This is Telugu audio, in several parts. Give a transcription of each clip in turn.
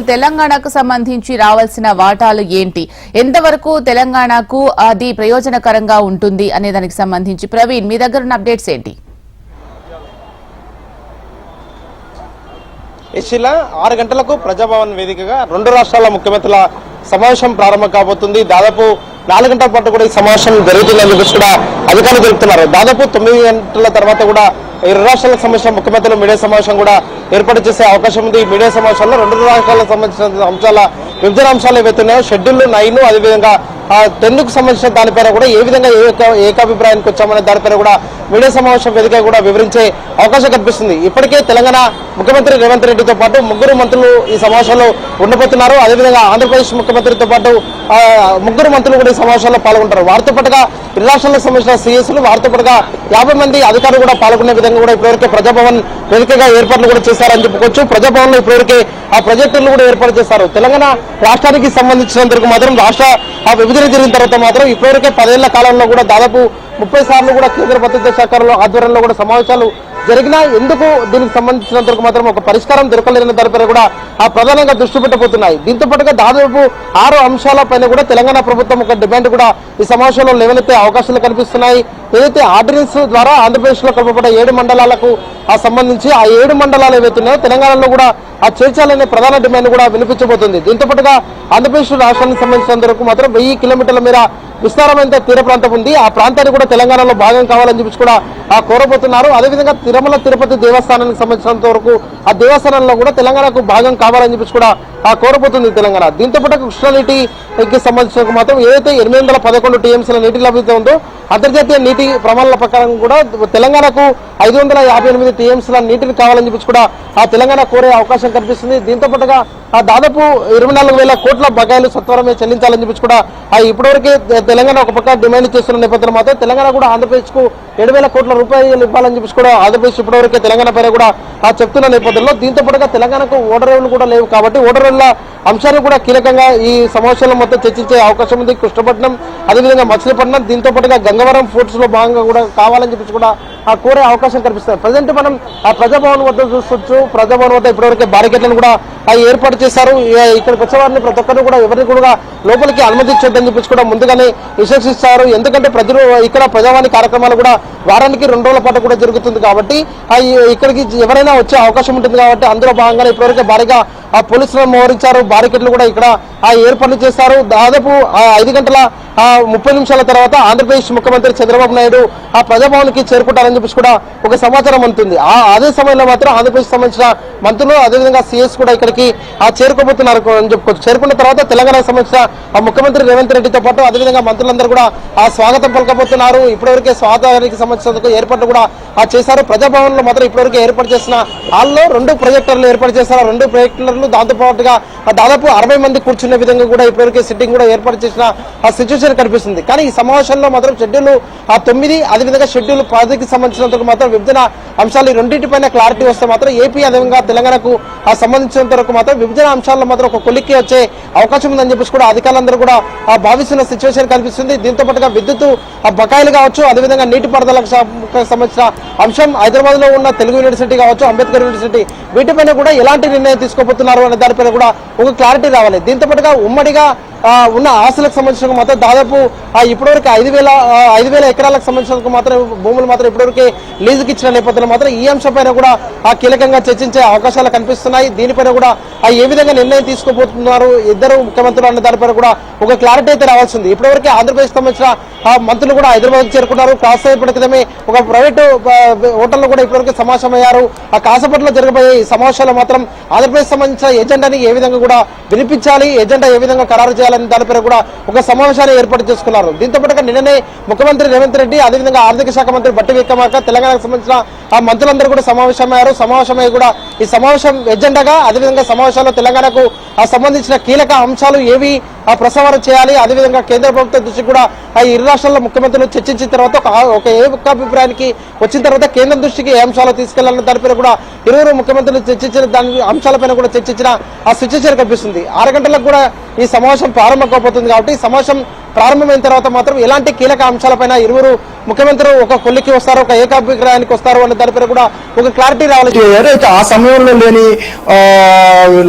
తెలంగాణకు సంబంధించి రావాల్సిన వాటాలు ఏంటి? ఎంతవరకు తెలంగాణకు అది ప్రయోజనకరంగా ఉంటుంది అనే దానికి సంబంధించి ప్రవీణ్ మీ దగ్గర ఉన్న అప్డేట్స్ ఏంటి? ఆరు గంటలకు ప్రజాభవన్ వేదికగా రెండు రాష్ట్రాల ముఖ్యమంత్రుల సమావేశం ప్రారంభం కాబోతుంది. దాదాపు నాలుగు గంటల పాటు కూడా ఈ సమావేశం జరుగుతుందని కూడా అధికారులు తెలుపుతున్నారు. దాదాపు తొమ్మిది గంటల తర్వాత కూడా ఇరు రాష్ట్రాలకు సంబంధించిన ముఖ్యమంత్రులు మీడియా సమావేశం కూడా ఏర్పాటు చేసే అవకాశం ఉంది. ఈ మీడియా సమావేశంలో రెండు రాష్ట్రాలకు సంబంధించిన అంశాల విభజన అంశాలు ఏవైతే షెడ్యూల్ నైన్ అదేవిధంగా టెన్కు సంబంధించిన దానిపైన కూడా ఏ విధంగా ఏకాభిప్రాయానికి వచ్చామనే దానిపైన కూడా మీడియా సమావేశం వేదిక కూడా వివరించే అవకాశం కనిపిస్తుంది ఇప్పటికే తెలంగాణ ముఖ్యమంత్రి రేవంత్ రెడ్డితో పాటు ముగ్గురు మంత్రులు ఈ సమావేశంలో ఉండబోతున్నారు. అదేవిధంగా ఆంధ్రప్రదేశ్ ముఖ్యమంత్రితో పాటు ముగ్గురు మంత్రులు కూడా ఈ సమావేశంలో పాల్గొంటారు. వారితో పాటుగా ఇరు రాష్ట్రాలకు సంబంధించిన సీఎస్లు వారితో పాటుగా యాభై మంది అధికారులు కూడా పాల్గొనే విధంగా కూడా ఇప్పటివరకే ప్రజాభవన్ వేదికగా ఏర్పాట్లు కూడా చేశారని చెప్పుకోవచ్చు. ప్రజాభవన్లో ఇప్పటివరకే ఆ ప్రొజెక్టులు కూడా ఏర్పాటు చేశారు. తెలంగాణ రాష్ట్రానికి సంబంధించినందుకు మాత్రం రాష్ట్ర ఆ విభజన జరిగిన తర్వాత మాత్రం ఇప్పటివరకే పదేళ్ళ కాలంలో కూడా దాదాపు ముప్పై సార్లు కూడా కేంద్ర భద్రతా శాఖలో ఆధ్వర్యంలో కూడా సమావేశాలు జరిగినా ఎందుకు దీనికి సంబంధించినంతవరకు మాత్రం ఒక పరిష్కారం దొరకలేని దానిపై కూడా ఆ ప్రధానంగా దృష్టి పెట్టబోతున్నాయి. దీంతో పాటుగా దాదాపు ఆరు అంశాల పైన కూడా తెలంగాణ ప్రభుత్వం ఒక డిమాండ్ కూడా ఈ సమావేశంలో లేవనెత్తే అవకాశాలు కనిపిస్తున్నాయి. ఏదైతే ఆర్డినెన్స్ ద్వారా ఆంధ్రప్రదేశ్లో కలపబడ్డ ఏడు మండలాలకు ఆ సంబంధించి ఆ ఏడు మండలాలు ఏవైతున్నాయో తెలంగాణలో కూడా ఆ చేర్చాలనే ప్రధాన డిమాండ్ కూడా వినిపించబోతుంది. దీంతో పాటుగా ఆంధ్రప్రదేశ్ రాష్ట్రానికి సంబంధించినంత వరకు మాత్రం వెయ్యి కిలోమీటర్ల మేర విస్తారమైన తీర ప్రాంతం ఉంది. ఆ ప్రాంతాన్ని కూడా తెలంగాణలో భాగం కావాలని చెప్పి కూడా ఆ కోరబోతున్నారు. అదేవిధంగా తిరుమల తిరుపతి దేవస్థానానికి సంబంధించినంత వరకు ఆ దేవస్థానంలో కూడా తెలంగాణకు భాగం కావాలని చెప్పి కూడా కోరబోతుంది తెలంగాణ. దీంతో పాటు కృష్ణానీటికి సంబంధించిన మాత్రం ఏదైతే ఎనిమిది వందల పదకొండు టీఎంసీల నీటి లభ్యత ఉందో అంతర్జాతీయ నీటి ప్రమాణాల ప్రకారం కూడా తెలంగాణకు ఐదు వందల యాభై ఎనిమిది టీఎంసీల నీటిని కావాలని చెప్పి కూడా ఆ తెలంగాణ కోరే అవకాశం కనిపిస్తుంది దీంతో పాటుగా ఆ దాదాపు ఇరవై నాలుగు వేల కోట్ల బకాయిలు సత్వరమే చెల్లించాలని చెప్పి కూడా ఆ ఇప్పటివరకే తెలంగాణ ఒక పక్క డిమాండ్ చేస్తున్న నేపథ్యంలో మాత్రం తెలంగాణ కూడా ఆంధ్రప్రదేశ్కు ఏడు వేల కోట్ల రూపాయలు ఇవ్వాలని చెప్పి కూడా ఆంధ్రప్రదేశ్ ఇప్పటివరకే తెలంగాణ పైన కూడా ఆ చెప్తున్న నేపథ్యంలో దీంతో పాటుగా తెలంగాణకు ఓడరేవులు కూడా లేవు కాబట్టి ইনশাল্লাহ అంశాన్ని కూడా కీలకంగా ఈ సమావేశంలో మొత్తం చర్చించే అవకాశం ఉంది. కృష్ణపట్నం అదేవిధంగా మచిలీపట్నం దీంతో పాటుగా గంగవరం ఫోర్ట్స్లో భాగంగా కూడా కావాలని చెప్పేసి కూడా ఆ కోరే అవకాశం కనిపిస్తుంది ప్రజెంట్ మనం ఆ ప్రజాభవన్ వద్ద చూసుకోవచ్చు ప్రజాభవన్ వద్ద ఇప్పటివరకు బారికెట్లను కూడా ఆ ఏర్పాటు చేశారు. ఇక్కడికి వచ్చే వారిని ప్రతి ఒక్కరు కూడా ఎవరిని కూడా లోపలికి అనుమతించొద్దని చెప్పేసి కూడా ముందుగానే విశ్వసిస్తారు. ఎందుకంటే ప్రజలు ఇక్కడ ప్రజావాణి కార్యక్రమాలు కూడా వారానికి రెండు రోజుల పాటు కూడా జరుగుతుంది కాబట్టి ఆ ఇక్కడికి ఎవరైనా వచ్చే అవకాశం ఉంటుంది కాబట్టి అందులో భాగంగానే ఇప్పటివరకు భారీగా ఆ పోలీసులను మోహరించారు. బారికెట్లు కూడా ఇక్కడ ఆ ఏర్పాట్లు చేశారు. దాదాపు ఐదు గంటల ముప్పై నిమిషాల తర్వాత ఆంధ్రప్రదేశ్ ముఖ్యమంత్రి చంద్రబాబు నాయుడు ఆ ప్రజాభవన్కి చేరుకుంటారని చెప్పేసి కూడా ఒక సమాచారం అందుతుంది. ఆ అదే సమయంలో మాత్రం ఆంధ్రప్రదేశ్ సంబంధించిన మంత్రులు అదేవిధంగా సీఎస్ కూడా ఇక్కడికి ఆ చేరుకోబోతున్నారు అని చెప్పుకోవచ్చు. చేరుకున్న తర్వాత తెలంగాణకు సంబంధించిన ఆ ముఖ్యమంత్రి రేవంత్ రెడ్డితో పాటు అదేవిధంగా మంత్రులందరూ కూడా ఆ స్వాగతం పలకబోతున్నారు. ఇప్పటివరకే స్వాగతానికి సంబంధించిన ఏర్పాట్లు కూడా ఆ చేశారు. ప్రజాభవన్లో మాత్రం ఇప్పటివరకు ఏర్పాటు చేసిన హాల్లో రెండు ప్రొజెక్టర్లు ఏర్పాటు చేశారు. రెండు ప్రొజెక్టర్లు దాంతో పాటుగా దాదాపు అరవై మంది కూర్చునే విధంగా కూడా ఇప్పటివరకు సిట్టింగ్ కూడా ఏర్పాటు చేసిన ఆ సిచ్యువేషన్ కనిపిస్తుంది. కానీ ఈ సమావేశంలో మాత్రం షెడ్యూల్ ఆ తొమ్మిది అదేవిధంగా షెడ్యూల్ పదికి సంబంధించినంత మాత్రం విభజన అంశాలు ఈ రెండింటిపైన క్లారిటీ వస్తే మాత్రం ఏపీ అదేవిధంగా తెలంగాణకు ఆ సంబంధించినంత వరకు మాత్రం విభజన అంశాల్లో మాత్రం ఒక కొలిక్కి వచ్చే అవకాశం ఉందని చెప్పేసి కూడా అధికారులందరూ కూడా ఆ భావిస్తున్న సిచ్యువేషన్ కనిపిస్తుంది. దీంతో పాటుగా విద్యుత్ ఆ బకాయిలు కావచ్చు అదేవిధంగా నీటిపారుదలకు సంబంధించిన అంశం హైదరాబాద్లో ఉన్న తెలుగు యూనివర్సిటీ కావచ్చు అంబేద్కర్ యూనివర్సిటీ వీటిపైన కూడా ఎలాంటి నిర్ణయం తీసుకోబోతున్నారు అనే దానిపైన కూడా ఒక క్లారిటీ రావాలి. దీంతో పాటుగా ఉమ్మడిగా ఉన్న ఆస్తులకు సంబంధించిన మాత్రం దాదాపు ఇప్పటివరకు ఐదు వేల ఐదు వేల ఎకరాలకు సంబంధించిన మాత్రం భూములు మాత్రం ఇప్పటివరకు లీజుకి ఇచ్చిన నేపథ్యంలో మాత్రం ఈ అంశంపైన కూడా ఆ కీలకంగా చర్చించే అవకాశాలు కనిపిస్తున్నాయి. దీనిపైన కూడా ఏ విధంగా నిర్ణయం తీసుకోబోతున్నారు ఇద్దరు ముఖ్యమంత్రులు అన్న దానిపైన కూడా ఒక క్లారిటీ అయితే రావాల్సింది ఇప్పటివరకు ఆంధ్రప్రదేశ్ సంబంధించిన మంత్రులు కూడా హైదరాబాద్ చేరుకున్నారు. కాసేపటి క్రితమే ఒక ప్రైవేటు హోటల్లో కూడా ఇప్పటివరకు సమావేశమయ్యారు. ఆ కాసేపట్లో జరగబోయే సమావేశాలు మాత్రం ఆంధ్రప్రదేశ్ సంబంధించిన ఎజెండాని ఏ విధంగా కూడా వినిపించాలి? ఎజెండా ఏ విధంగా ఖరారు చేయాలి? చేయాలని దానిపై కూడా ఒక సమావేశాన్ని ఏర్పాటు చేసుకున్నారు. దీంతో పాటుగా నిన్ననే ముఖ్యమంత్రి రేవంత్ రెడ్డి అదేవిధంగా ఆర్థిక శాఖ మంత్రి బట్టి విక్రమార్క తెలంగాణకు సంబంధించిన ఆ మంత్రులందరూ కూడా సమావేశమయ్యారు. సమావేశమై కూడా ఈ సమావేశం ఎజెండాగా అదేవిధంగా సమావేశాల్లో తెలంగాణకు ఆ సంబంధించిన కీలక అంశాలు ఏవి ఆ ప్రసారం చేయాలి అదేవిధంగా కేంద్ర ప్రభుత్వం దృష్టి కూడా ఆ ఇరు రాష్ట్రాల ముఖ్యమంత్రులు చర్చించిన తర్వాత ఒక ఒక ఏకాభిప్రాయానికి వచ్చిన తర్వాత కేంద్రం దృష్టికి ఏ అంశాలు తీసుకెళ్ళాలన్న దానిపైన కూడా ఇరువురు ముఖ్యమంత్రులు చర్చించిన దాని అంశాలపైన కూడా చర్చించిన ఆ సిచ్యువేషన్ కనిపిస్తుంది ఆరు గంటలకు కూడా ఈ సమావేశం ప్రారంభం కాబోతుంది కాబట్టి ఈ సమావేశం ప్రారంభమైన తర్వాత మాత్రం ఎలాంటి కీలక అంశాలపైన ఇరువురు ముఖ్యమంత్రులు ఒక కొల్లికి వస్తారు ఒక ఏకాభిప్రాయానికి వస్తారు అనే దానిపై కూడా ఒక క్లారిటీ రావాలి. ఏదైతే ఆ సమయంలో లేని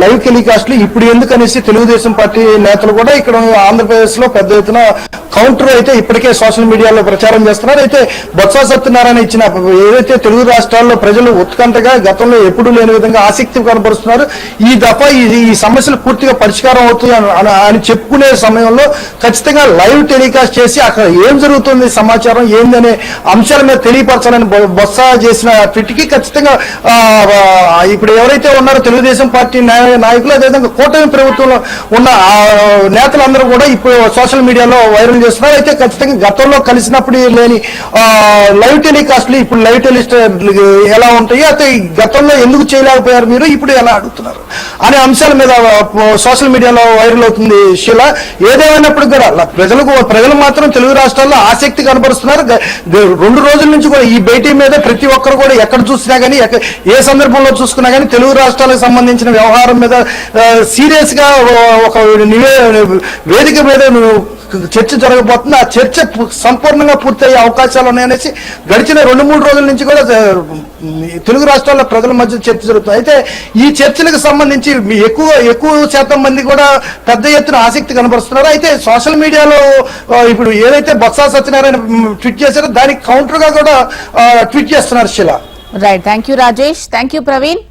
లైవ్ టెలికాస్ట్లు ఇప్పుడు ఎందుకు అనేసి తెలుగుదేశం పార్టీ నేతలు కూడా ఇక్కడ ఆంధ్రప్రదేశ్లో పెద్ద ఎత్తున కౌంటర్ అయితే ఇప్పటికే సోషల్ మీడియాలో ప్రచారం చేస్తున్నారు. అయితే బొత్స సత్యనారాయణ ఇచ్చిన ఏదైతే తెలుగు రాష్ట్రాల్లో ప్రజలు ఉత్కంఠగా గతంలో ఎప్పుడూ లేని విధంగా ఆసక్తి కనబరుస్తున్నారు ఈ దఫా ఈ ఈ సమస్యలు పూర్తిగా పరిష్కారం అవుతుంది అని- అని- చెప్పుకునే సమయంలో ఖచ్చితంగా లైవ్ టెలికాస్ట్ చేసి అక్కడ ఏం జరుగుతుంది సమాచారం ఏందనే అంశాల మీద తెలియపరచాలని బొ- బొత్స చేసిన ట్విట్కి ఖచ్చితంగా ఇప్పుడు ఎవరైతే ఉన్నారో తెలుగుదేశం పార్టీ నాయ- నాయకులు అదేవిధంగా కూటమి ప్రభుత్వంలో ఉన్న నేతలందరూ కూడా ఇప్పుడు సోషల్ మీడియాలో వైరల్ చేస్తున్నారు. అయితే ఖచ్చితంగా గతంలో కలిసినప్పుడు లేని లైవ్ టెలికాస్ట్లు ఇప్పుడు లైవ్ టెలిస్ట్ ఎలా ఉంటాయి? అయితే ఈ గతంలో ఎందుకు చేయలేకపోయారు మీరు? ఇప్పుడు ఎలా అడుగుతున్నారు? అనే అంశాల మీద సోషల్ మీడియాలో వైరల్ అవుతుంది శిల. ఏదేమైనప్పుడు కూడా ప్రజలకు ప్రజలు మాత్రం తెలుగు రాష్ట్రాల్లో ఆసక్తి కనబరుస్తున్నారు రెండు రోజుల నుంచి కూడా ఈ భేటీ మీద ప్రతి ఒక్కరు కూడా ఎక్కడ చూసినా కానీ ఎక్క- ఏ సందర్భంలో చూసుకున్నా కానీ తెలుగు రాష్ట్రాలకు సంబంధించిన వ్యవహారం మీద సీరియస్గా ఒక నివే వేదిక మీద చర్చ జరగబోతుంది. ఆ చర్చ సంపూర్ణంగా పూర్తయ్యే అవకాశాలు ఉన్నాయనేసి గడిచిన రెండు మూడు రోజుల నుంచి కూడా తెలుగు రాష్ట్రాల్లో ప్రజల మధ్య చర్చ జరుగుతుంది. అయితే ఈ చర్చలకు సంబంధించి మీ ఎక్కువ ఎక్కువ శాతం మంది కూడా పెద్ద ఎత్తున ఆసక్తి కనబరుస్తున్నారు. అయితే సోషల్ మీడియాలో ఇప్పుడు ఏదైతే బొత్స సత్యనారాయణ ట్వీట్ చేశారో దానికి కౌంటర్గా కూడా ట్వీట్ చేస్తున్నారు Shila. Right thank you Rajesh thank you Praveen